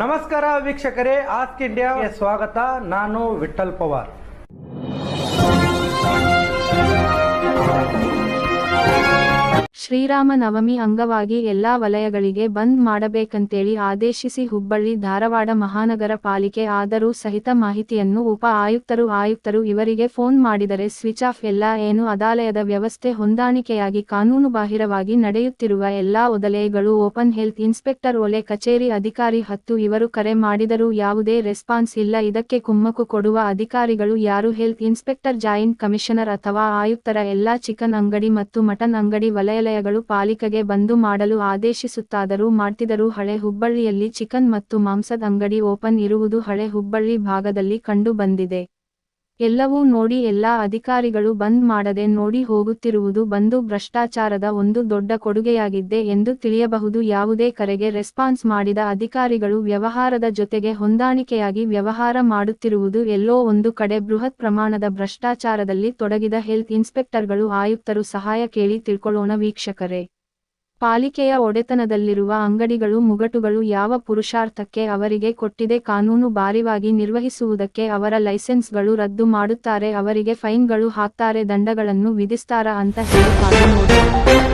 ನಮಸ್ಕಾರ ವೀಕ್ಷಕರೇ ಆಸ್ಕ್ ಇಂಡಿಯಾಗೆ ಸ್ವಾಗತ. ನಾನು ವಿಠಲ್ ಪವಾರ್. ಶ್ರೀರಾಮ ನವಮಿ ಅಂಗವಾಗಿ ಎಲ್ಲಾ ವಲಯಗಳಿಗೆ ಬಂದ್ ಮಾಡಬೇಕಂತೇಳಿ ಆದೇಶಿಸಿ ಹುಬ್ಬಳ್ಳಿ, ಧಾರವಾಡ ಮಹಾನಗರ ಪಾಲಿಕೆ ಆದರೂ ಸಹಿತ ಮಾಹಿತಿಯನ್ನು ಉಪ ಆಯುಕ್ತರು ಆಯುಕ್ತರು ಇವರಿಗೆ ಫೋನ್ ಮಾಡಿದರೆ ಸ್ವಿಚ್ ಆಫ್ ಎಲ್ಲ ಏನು ಅದಾಲಯದ ವ್ಯವಸ್ಥೆ ಹೊಂದಾಣಿಕೆಯಾಗಿ ಕಾನೂನುಬಾಹಿರವಾಗಿ ನಡೆಯುತ್ತಿರುವ ಎಲ್ಲಾ ಒದಲೆಗಳು ಓಪನ್ ಹೆಲ್ತ್ ಇನ್ಸ್ಪೆಕ್ಟರ್ ಒಲೆ ಕಚೇರಿ ಅಧಿಕಾರಿ ಹತ್ತು ಇವರು ಕರೆ ಮಾಡಿದರೂ ಯಾವುದೇ ರೆಸ್ಪಾನ್ಸ್ ಇಲ್ಲ. ಇದಕ್ಕೆ ಕುಮ್ಮಕ್ಕು ಕೊಡುವ ಅಧಿಕಾರಿಗಳು ಯಾರು? ಹೆಲ್ತ್ ಇನ್ಸ್ಪೆಕ್ಟರ್ ಜಾಯಿಂಟ್ ಕಮಿಷನರ್ ಅಥವಾ ಆಯುಕ್ತರ ಎಲ್ಲಾ ಚಿಕನ್ ಅಂಗಡಿ ಮತ್ತು ಮಟನ್ ಅಂಗಡಿ ವಲಯಲಯಗಳು ಪಾಲಿಕೆಗೆ ಬಂದು ಮಾಡಲು ಆದೇಶಿಸುತ್ತಾದರೂ ಮಾಡ್ತಿದರೂ ಹಳೆ ಹುಬ್ಬಳ್ಳಿಯಲ್ಲಿ ಚಿಕನ್ ಮತ್ತು ಮಾಂಸದ ಅಂಗಡಿ ಓಪನ್ ಇರುವುದು ಹಳೆ ಹುಬ್ಬಳ್ಳಿ ಭಾಗದಲ್ಲಿ ಕಂಡು ಬಂದಿದೆ. ಎಲ್ಲವೂ ನೋಡಿ ಎಲ್ಲಾ ಅಧಿಕಾರಿಗಳು ಬಂದ್ ಮಾಡದೆ ನೋಡಿ ಹೋಗುತ್ತಿರುವುದು ಬಂದು ಭ್ರಷ್ಟಾಚಾರದ ಒಂದು ದೊಡ್ಡ ಕೊಡುಗೆಯಾಗಿದ್ದೆ ಎಂದು ತಿಳಿಯಬಹುದು. ಯಾವುದೇ ಕರೆಗೆ ರೆಸ್ಪಾನ್ಸ್ ಮಾಡಿದ ಅಧಿಕಾರಿಗಳು ವ್ಯವಹಾರದ ಜೊತೆಗೆ ಹೊಂದಾಣಿಕೆಯಾಗಿ ವ್ಯವಹಾರ ಮಾಡುತ್ತಿರುವುದು ಎಲ್ಲೋ ಒಂದು ಕಡೆ ಬೃಹತ್ ಪ್ರಮಾಣದ ಭ್ರಷ್ಟಾಚಾರದಲ್ಲಿ ತೊಡಗಿದ ಹೆಲ್ತ್ ಇನ್ಸ್ಪೆಕ್ಟರ್ಗಳು ಆಯುಕ್ತರು ಸಹಾಯ ಕೇಳಿ ತಿಳ್ಕೊಳ್ಳೋಣ ವೀಕ್ಷಕರೇ. ಪಾಲಿಕೆಯ ಒಡೆತನದಲ್ಲಿರುವ ಅಂಗಡಿಗಳು ಮುಗಟುಗಳು ಯಾವ ಪುರುಷಾರ್ಥಕ್ಕೆ ಅವರಿಗೆ ಕೊಟ್ಟಿದೆ ಕಾನೂನು ಬಾರಿವಾಗಿ ನಿರ್ವಹಿಸುವುದಕ್ಕೆ ಅವರ ಲೈಸೆನ್ಸ್ಗಳು ರದ್ದು ಮಾಡುತ್ತಾರೆ, ಅವರಿಗೆ ಫೈನ್ಗಳು ಹಾಕ್ತಾರೆ, ದಂಡಗಳನ್ನು ವಿಧಿಸ್ತಾರ ಅಂತ ಹೇಳಿ